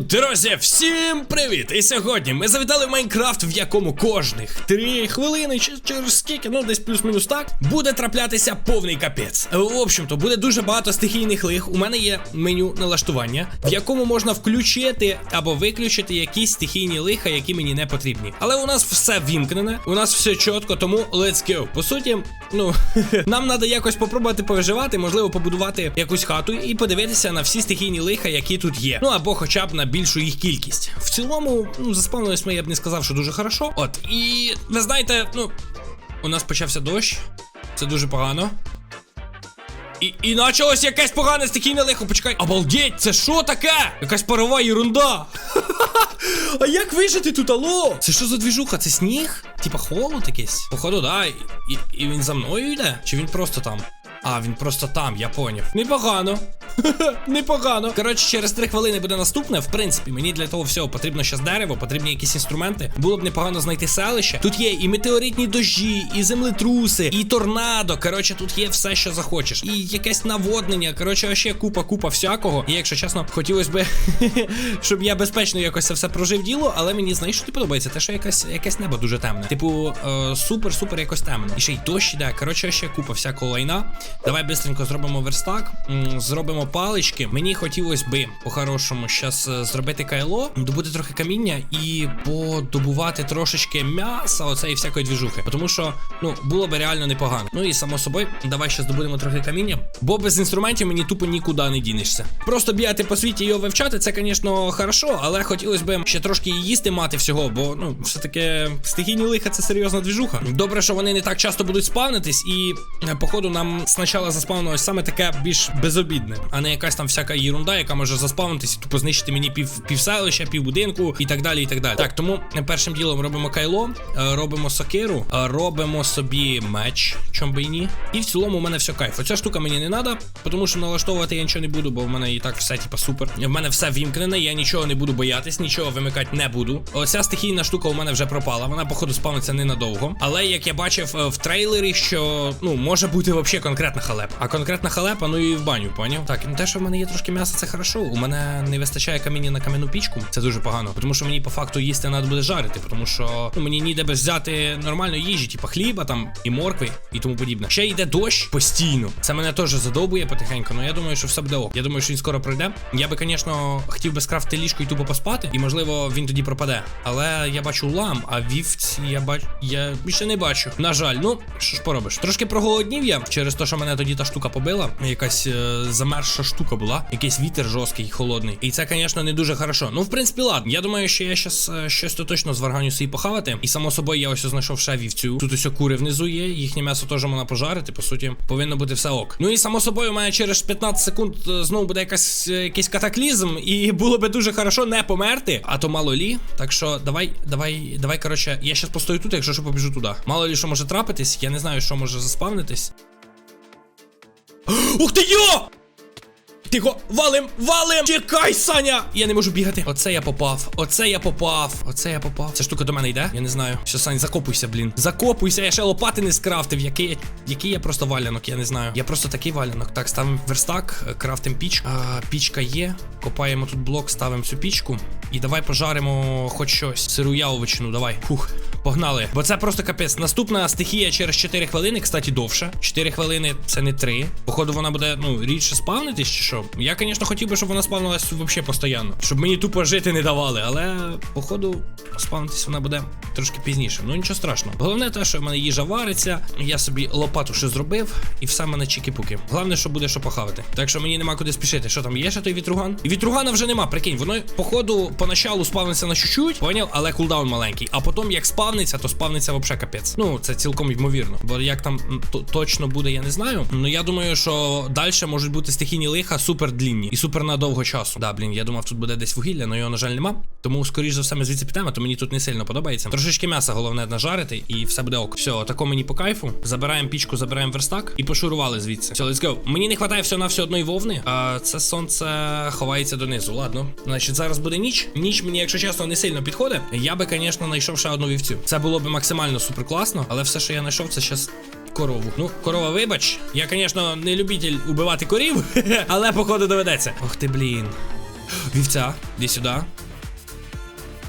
Друзі, всім привіт! І сьогодні ми завітали в Майнкрафт, в якому кожних три хвилини чи через скільки, ну десь плюс-мінус так, буде траплятися повний капець. В общем-то, буде дуже багато стихійних лих. У мене є меню налаштування, в якому можна включити або виключити якісь стихійні лиха, які мені не потрібні. Але у нас все вімкнене, у нас все чітко, тому let's go. По суті, ну нам треба якось попробувати повиживати, можливо, побудувати якусь хату і подивитися на всі стихійні лиха, які тут є. Ну або хоча б на більшу їх кількість. В цілому, ну, заспавнились ми, я б не сказав, що дуже хорошо. От, і ви знаєте, ну, у нас почався дощ. Це дуже погано. І, і почалось якесь погане стихійне лихо. Почекай. Обалдеть, це що таке? Якась парова єрунда. А як вижити тут, алло? Це що за двіжуха? Це сніг? Типа холод якийсь? Походу, да. І, і він за мною йде? Чи він просто там? А, він просто там, я поняв. Непогано. Непогано. Коротше, через три хвилини буде наступне. В принципі, мені для того всього потрібно щас дерево, потрібні якісь інструменти. Було б непогано знайти селище. Тут є і метеоритні дощі, і землетруси, і торнадо. Коротше, тут є все, що захочеш. І якесь наводнення. Коротше, ще купа, купа всякого. І якщо чесно, хотілося б, щоб я безпечно якось це все прожив діло, але мені знаєш, що тобі подобається? Те, що якесь, якесь небо дуже темне. Типу, е, супер, супер якось темне. І ще й дощ іде. Коротше, ще купа всякого лайна. Давай бистренько зробимо верстак, м, зробимо палички. Мені хотілося би по-хорошому щас е, зробити кайло, добути трохи каміння і подобувати трошечки м'яса, оцеї всякої двіжухи. Тому що, ну, було би реально непогано. Ну і само собою, давай ще здобудемо трохи каміння. Бо без інструментів мені тупо нікуди не дінешся. Просто бігати по світі і його вивчати, це, звісно, хорошо, але хотілося б ще трошки їсти мати всього, бо ну, все-таки стихійні лиха це серйозна двіжуха. Добре, що вони не так часто будуть спавнитись, і е, походу нам спочатку заспавнилось саме таке більш безобідне, а не якась там всяка єрунда, яка може заспавнитись і тупо знищити мені пів півселища, пів будинку і так далі. і так далі. Так, тому першим ділом робимо кайло, е, робимо сокиру, е, робимо собі меч, чом би і ні. І в цілому у мене все кайф. Оця штука мені не треба, тому що налаштовувати я нічого не буду, бо в мене і так все типа супер. В мене все вімкнене, я нічого не буду боятись, нічого вимикати не буду. Оця стихійна штука у мене вже пропала. Вона, походу, спавниться ненадовго. Але як я бачив е, в трейлері, що ну може бути взагалі конкретна халепа. А конкретна халепа, ну і в баню, поняв? Так, ну те, що в мене є трошки м'яса, це хорошо. У мене не вистачає каміння на кам'яну пічку. Це дуже погано, тому що мені по факту їсти треба буде жарити, тому що ну, мені ніде без взяти нормальної їжі, типа хліба там і моркви і тому подібне. Ще йде дощ постійно. Це мене теж задовбує потихеньку. Ну я думаю, що все буде ок. Я думаю, що він скоро пройде. Я би, звісно, хотів би скрафти ліжко і тупо поспати, і можливо він тоді пропаде. Але я бачу лам, а вівці я бачу. Я ще не бачу. На жаль, ну що ж поробиш? Трошки проголоднів я через те, що мене тоді та штука побила. Якась е, замерзша штука була, якийсь вітер жорсткий, холодний. І це, звісно, не дуже хорошо. Ну, в принципі, ладно. Я думаю, що я щас е, щось то точно зварганю собі похавати. І само собою я ось знайшов ще вівцю. Тут ось кури внизу є, їхнє м'ясо теж можна пожарити. По суті, повинно бути все ок. Ну і само собою, у мене через 15 секунд е, знову буде якась е, якийсь катаклізм, і було би дуже хорошо не померти, а то мало лі. Так що давай, давай, давай, коротше, я щас постою тут, якщо що побіжу туди. Мало лі, що може трапитись, я не знаю, що може заспавнитись. Ух ти йо! Тихо, валим, валим! Чекай, Саня! Я не можу бігати. Оце я попав. Оце я попав. Оце я попав. Ця штука до мене йде? Я не знаю. Що, Сань, закопуйся, блін. Закопуйся, я ще лопати не скрафтив. Який я, який я просто валянок, я не знаю. Я просто такий валянок. Так, ставимо верстак, е, крафтимо пічку. А, пічка є. Копаємо тут блок, ставимо цю пічку. І давай пожаримо хоч щось. Сиру яловичину, давай. Фух. Погнали. Бо це просто капець. Наступна стихія через 4 хвилини, кстати, довше. 4 хвилини це не 3. Походу, вона буде, ну, рідше спавнитись чи що. Я, звісно, хотів би, щоб вона спавнилась взагалі постійно. Щоб мені тупо жити не давали. Але, походу, спавнитись вона буде трошки пізніше. Ну нічого страшного. Головне те, що в мене їжа вариться, я собі лопату ще зробив, і все в мене чіки-пуки. Головне, що буде що похавати. Так що мені нема куди спішити. Що там є ще той вітруган? І вітругана вже нема, прикинь, воно, походу, поначалу спавниться на чуть-чуть, поняв, але кулдаун маленький. А потім, як спавниться, то спавниться взагалі капець. Ну, це цілком ймовірно. Бо як там точно буде, я не знаю. Ну я думаю, що далі можуть бути стихійні лиха супер длінні і супер на довго часу. Да, блін, я думав, тут буде десь вугілля, але його, на жаль, нема. Тому, скоріш за все, ми звідси підемо, то мені тут не сильно подобається. Трошечки м'яса, головне, нажарити, і все буде ок. Все, тако мені по кайфу. Забираємо пічку, забираємо верстак і пошурували звідси. Все, let's go. Мені не вистачає всього на все одної вовни. А це сонце ховається донизу. Ладно. Значить, зараз буде ніч. Ніч мені, якщо чесно, не сильно підходить. Я би, звісно, знайшов ще одну вівцю. Це було б максимально супер класно, але все, що я знайшов, це щас. Корову. Ну, корова, вибач. Я, звісно, не любитель убивати корів, але походу доведеться. Ох ти, блін. Вівця, іди сюди.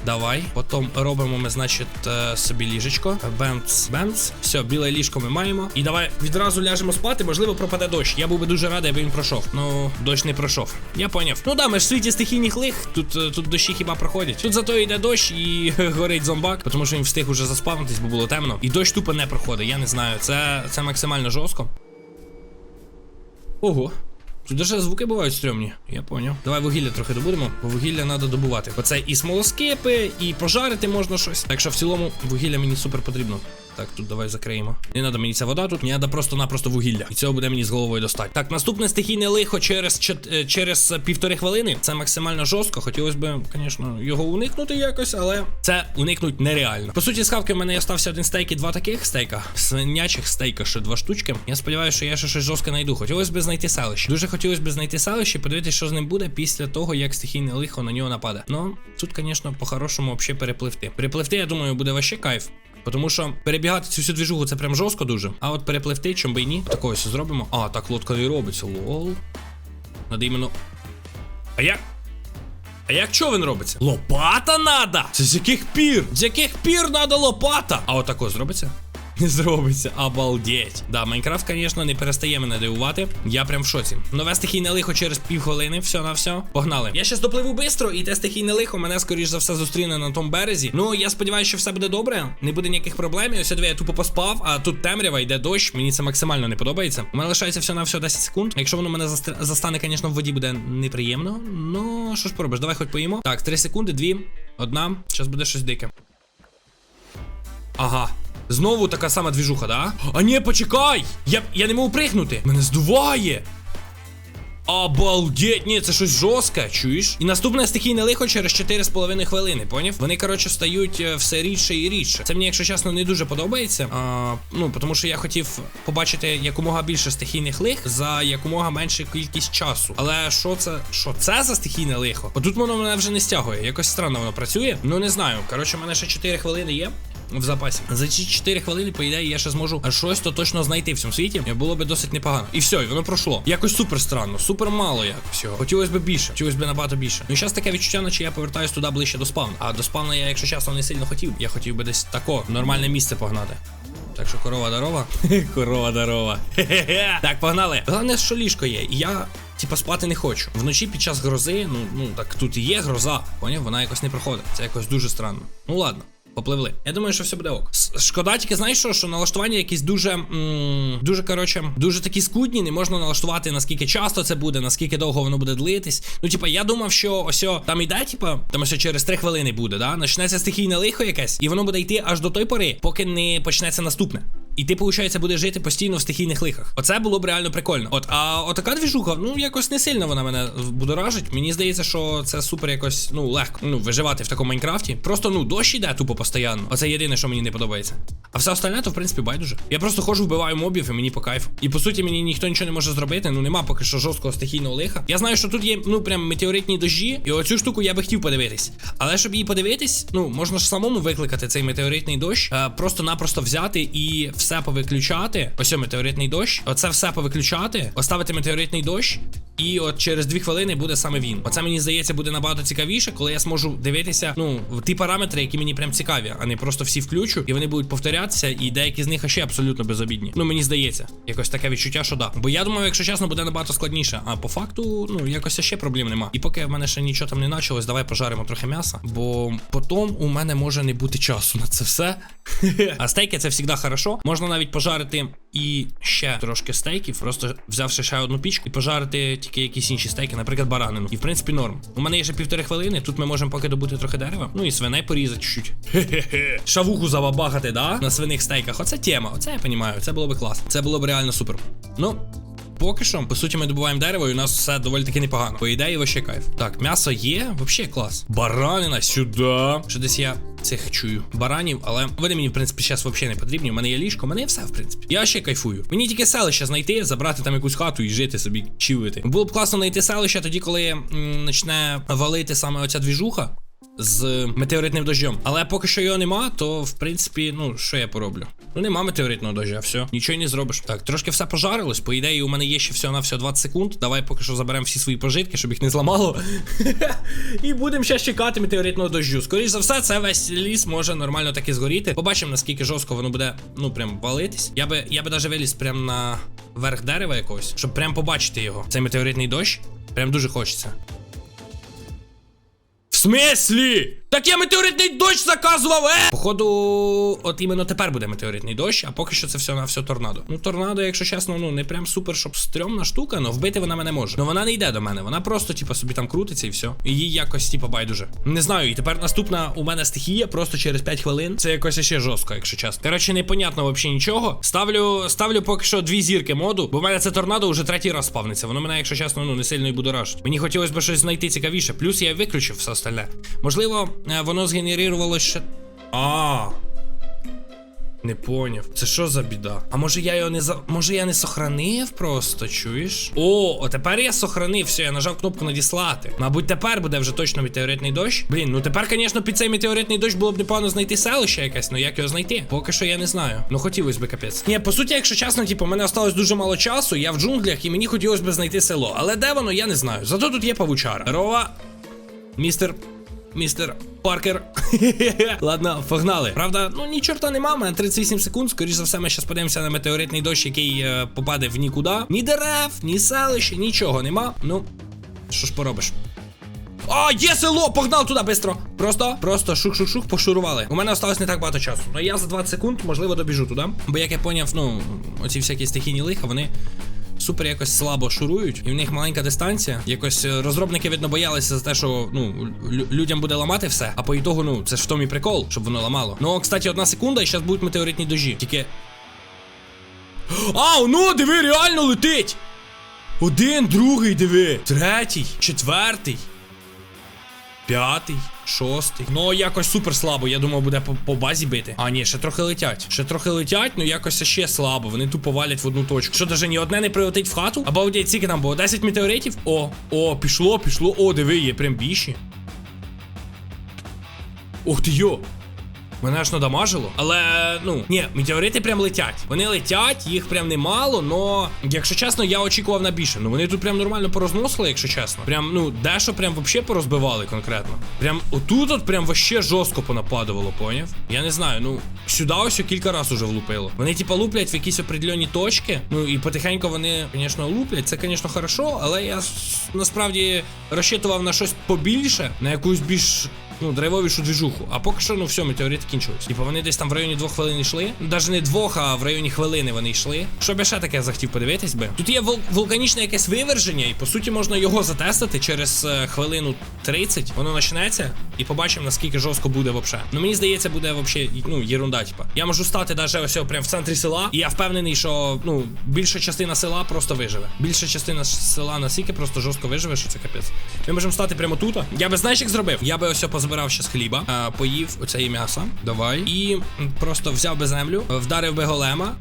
Давай. Потім робимо ми, значить, е, собі ліжечко. Бемц, бемц. Все, біле ліжко ми маємо. І давай відразу ляжемо спати. Можливо, пропаде дощ. Я був би дуже радий, аби він пройшов. Ну, дощ не пройшов. Я поняв. Ну да, ми ж в світі стихійних лих. Тут, е, тут дощі хіба проходять. Тут зато йде дощ і горить зомбак, тому що він встиг уже заспавнитись, бо було темно. І дощ тупо не проходить. Я не знаю. Це, це максимально жорстко. Ого. Тут даже звуки бувають стрьомні, я поняв. Давай вугілля трохи добудемо, бо вугілля треба добувати. Оце і смолоскипи, і пожарити можна щось. Так що в цілому вугілля мені супер потрібно. Так, тут давай закриємо. Не треба мені ця вода тут, мені треба просто-напросто вугілля. І цього буде мені з головою достати. Так, наступне стихійне лихо через е, через півтори хвилини. Це максимально жорстко. Хотілося б, звісно, його уникнути якось, але це уникнуть нереально. По суті, з хавки в мене остався один стейк і два таких стейка. Свинячих стейка ще два штучки. Я сподіваюся, що я ще щось жорстке знайду. Хотілося б знайти селище. Дуже хотілося б знайти селище, подивитися, що з ним буде після того, як стихійне лихо на нього нападе. Ну, тут, звісно, по-хорошому взагалі перепливти. Перепливти, я думаю, буде ваще кайф. Тому що перебігати цю всю двіжуху це прям жорстко дуже. А от перепливти, чим би і ні. Такого ось зробимо. А, так лодка і робиться. Лол. Надо іменно. А як? А як човен робиться? Лопата надо! Це з яких пір? З яких пір надо лопата? А отако зробиться? Не зробиться, обалдеть. Да, Майнкрафт, звісно, не перестає мене дивувати. Я прям в шоці. Нове стихійне лихо через півхвилини, все на все. Погнали. Я щас допливу швидко, і те стихійне лихо мене, скоріш за все, зустріне на тому березі. Ну, я сподіваюся, що все буде добре. Не буде ніяких проблем. І Ось диви, я тупо поспав, а тут темрява, йде дощ. Мені це максимально не подобається. У мене лишається все на все 10 секунд. Якщо воно мене застр- застане, звісно, в воді буде неприємно. Ну, що ж поробиш, давай хоч поїмо. Так, 3 секунди, 2, одна. Зараз буде щось дике. Ага. Знову така сама двіжуха, да? А ні, почекай! Я, я не можу пригнути. Мене здуває. Обалдеть, ні, це щось жорстке, чуєш? І наступне стихійне лихо через 4,5 хвилини, поняв? Вони, коротше, стають е, все рідше і рідше. Це мені, якщо чесно, не дуже подобається. А, ну, тому що я хотів побачити якомога більше стихійних лих за якомога меншу кількість часу. Але що це? Що це за стихійне лихо? Отут воно мене вже не стягує. Якось странно воно працює. Ну не знаю. Коротше, в мене ще 4 хвилини є. В запасі. За ці 4 хвилини, по ідеї, я ще зможу щось то точно знайти в цьому світі. Було би досить непогано. І все, і воно пройшло. Якось супер странно, супер мало якось його. Хотілося б більше, хотілося б набагато більше. Ну зараз таке відчуття, наче я повертаюсь туди ближче до спавну. А до спавна я, якщо чесно, не сильно хотів. Я хотів би десь тако, нормальне місце погнати. Так що корова дарова. корова дарова. Так, погнали. Головне, що ліжко є. Я. Типа спати не хочу. Вночі під час грози, ну ну так тут і є гроза. Поняв? Вона якось не проходить. Це якось дуже странно. Ну ладно. Попливли. Я думаю, що все буде ок. Шкода, тільки знаєш що, що налаштування якісь дуже. м, дуже, коротше, дуже такі скудні. Не можна налаштувати, наскільки часто це буде, наскільки довго воно буде длитись. Ну, типа, я думав, що ось о, там іде, типа, там ось через 3 хвилини буде, да? Почнеться стихійне лихо якесь, і воно буде йти аж до той пори, поки не почнеться наступне. І ти, виходить, будеш жити постійно в стихійних лихах. Оце було б реально прикольно. От, а отака двіжуха, ну якось не сильно вона мене будоражить. Мені здається, що це супер якось, ну, легко. Ну, виживати в такому Майнкрафті. Просто ну дощ іде тупо постійно. Оце єдине, що мені не подобається. А все остальне, то в принципі байдуже. Я просто ходжу, вбиваю мобів, і мені по кайфу. І по суті, мені ніхто нічого не може зробити. Ну нема поки що жорсткого стихійного лиха. Я знаю, що тут є ну прям метеоритні дожі, і оцю штуку я би хотів подивитись. Але щоб її подивитись, ну можна ж самому викликати цей метеоритний дощ, просто-напросто взяти і все повиключати. Ось метеоритний дощ. Оце все повиключати, оставити метеоритний дощ. І от через дві хвилини буде саме він. Оце мені здається буде набагато цікавіше, коли я зможу дивитися, ну, ті параметри, які мені прям цікаві, а не просто всі включу, і вони будуть повторятися, і деякі з них ще абсолютно безобідні. Ну мені здається, якось таке відчуття, що да. Бо я думаю, якщо чесно, буде набагато складніше. А по факту, ну якось ще проблем нема. І поки в мене ще нічого там не почалось, давай пожаримо трохи м'яса, бо потім у мене може не бути часу на це все. А стейки це завжди хорошо. Можна навіть пожарити і ще трошки стейків, просто взявши ще одну пічку і пожарити тільки якісь інші стейки, наприклад, баранину. І в принципі норм. У мене є ще півтори хвилини. Тут ми можемо поки добути трохи дерева. Ну і свиней порізати чуть-чуть. Хе-хе-хе. Шавуху забабахати, да? На свиних стейках. Оце тема. Оце я розумію. Це було би класно. Це було б реально супер. Ну. Поки що, по суті, ми добуваємо дерево, і у нас все доволі таки непогано. По ідеї, вообще кайф. Так, м'ясо є, вообще клас. Баранина сюди. Що десь я цих чую баранів, але вони мені, в принципі, зараз взагалі не потрібні. У мене є ліжко, у мене є все, в принципі. Я ще кайфую. Мені тільки селище знайти, забрати там якусь хату і жити собі, чилити. Було б класно знайти селище тоді, коли м, почне валити саме оця двіжуха. З метеоритним дощом. Але поки що його нема, то в принципі, ну що я пороблю? Ну нема метеоритного доща, все, нічого не зробиш. Так, трошки все пожарилось. По ідеї, у мене є ще всього на всього 20 секунд. Давай поки що заберемо всі свої пожитки, щоб їх не зламало. І будемо ще чекати метеоритного дощу. Скоріше за все, це весь ліс може нормально таки згоріти. Побачимо, наскільки жорстко воно буде, ну прям валитись. Я би я би навіть виліз прям на верх дерева якогось, щоб прям побачити його. Цей метеоритний дощ. Прям дуже хочеться. Смислі? Так я метеоритний дощ заказував, е! Походу, от іменно тепер буде метеоритний дощ, а поки що це все на все торнадо. Ну, торнадо, якщо чесно, ну не прям супер, щоб стрьомна штука, але вбити вона мене може. Ну вона не йде до мене, вона просто, типа, собі там крутиться і все. І їй якось, типа, байдуже. Не знаю, і тепер наступна у мене стихія просто через 5 хвилин. Це якось ще жорстко, якщо чесно. Коротше, непонятно взагалі нічого. Ставлю, ставлю поки що дві зірки моду, бо в мене це торнадо вже третій раз спавниться. Воно мене, якщо чесно, ну не сильно і будоражить. Мені хотілося б щось знайти цікавіше. Плюс я виключив все остальне. Можливо, е, воно згенерувало ще. А. Не поняв. Це що за біда? А може я його не за. Може я не сохранив просто, чуєш? О, о, тепер я сохранив, все, я нажав кнопку надіслати. Мабуть, тепер буде вже точно метеоритний дощ. Блін, ну тепер, звісно, під цей метеоритний дощ було б непогано знайти селище якесь, ну як його знайти? Поки що я не знаю. Ну хотілося б капець. Ні, по суті, якщо чесно, типу, мене осталось дуже мало часу, я в джунглях і мені хотілося б знайти село. Але де воно, я не знаю. Зато тут є павучара. Рова. Містер. Містер Паркер. Ладно, погнали. Правда, ну ні чорта нема, мене 38 секунд. Скоріше за все, ми зараз подивимося на метеоритний дощ, який е, попаде в нікуди. Ні дерев, ні селища, нічого нема. Ну, що ж поробиш? А, є село! Погнав туди бистро. Просто, просто шук-шук-шук пошурували. У мене осталось не так багато часу. Ну я за 20 секунд, можливо, добіжу туди. Бо як я поняв, ну, оці всякі стихійні лиха, вони супер якось слабо шурують, і в них маленька дистанція. Якось е, розробники, видно, боялися за те, що ну людям буде ламати все. А по ітогу, ну, це ж в тому і прикол, щоб воно ламало. Ну, кстати, одна секунда, і зараз будуть метеоритні дожі. Тільки. А, ну, диви, реально летить! Один, другий, диви. Третій, четвертий. П'ятий, шостий. Ну, якось супер слабо. Я думав, буде по, по базі бити. А, ні, ще трохи летять. Ще трохи летять, ну якось ще слабо. Вони тупо валять в одну точку. Що, даже ні одне не прилетить в хату? Або де ціки там було 10 метеоритів? О, о, пішло, пішло. О, диви, є прям більші. Ух ти йо! Мене аж надамажило. Але ну ні, метеорити прям летять. Вони летять, їх прям немало, но якщо чесно, я очікував на більше. Ну вони тут прям нормально порозносили, якщо чесно. Прям ну дещо прям вообще порозбивали конкретно. Прям отут от прям вообще жорстко понападувало, поняв? Я не знаю, ну сюди ось кілька разів уже влупило. Вони типа луплять в якісь определені точки. Ну і потихеньку вони, звісно, луплять. Це, звісно, хорошо, але я насправді розчитував на щось побільше, на якусь більш ну, драйвовішу двіжуху. А поки що, ну все, метеорити кінчились. Типа вони десь там в районі двох хвилин йшли. Ну, Навіть не двох, а в районі хвилини вони йшли. Щоб я ще таке захотів подивитись би. Тут є вул- вулканічне якесь виверження, і по суті можна його затестити через е, хвилину 30. Воно почнеться, і побачимо, наскільки жорстко буде вообще. Ну мені здається, буде вообще, ну, єрунда, типа. Я можу стати даже ось прямо в центрі села, і я впевнений, що ну більша частина села просто виживе. Більша частина села настільки просто жорстко виживе, що це капець. Ми можемо стати прямо тут. Я би знаєш, як зробив? Я би ось позбирав ще з хліба, поїв оце м'ясо. Давай. І просто взяв би землю, вдарив би голема.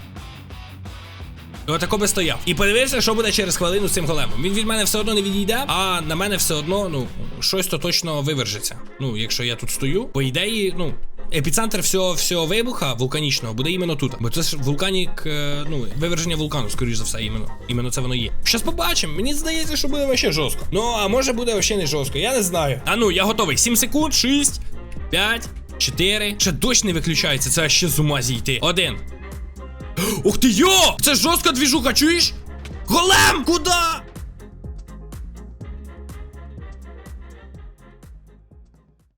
Отако би стояв. І подивився, що буде через хвилину з цим големом. Він від мене все одно не відійде, а на мене все одно, ну, щось то точно вивержиться. Ну, якщо я тут стою, по ідеї, ну. Епіцентр всього всього вибуха вулканічного буде іменно тут. Бо це ж вулканік, е, ну, виверження вулкану, скоріш за все, іменно. Іменно це воно є. Щас побачимо. Мені здається, що буде вообще жорстко. Ну, а може буде вообще не жорстко. Я не знаю. А ну, я готовий. 7 секунд, 6, 5, 4. Ще дощ не виключається, це ще з ума зійти. Один. Ух ти йо! Це жорстка двіжуха, чуєш? Голем! Куда?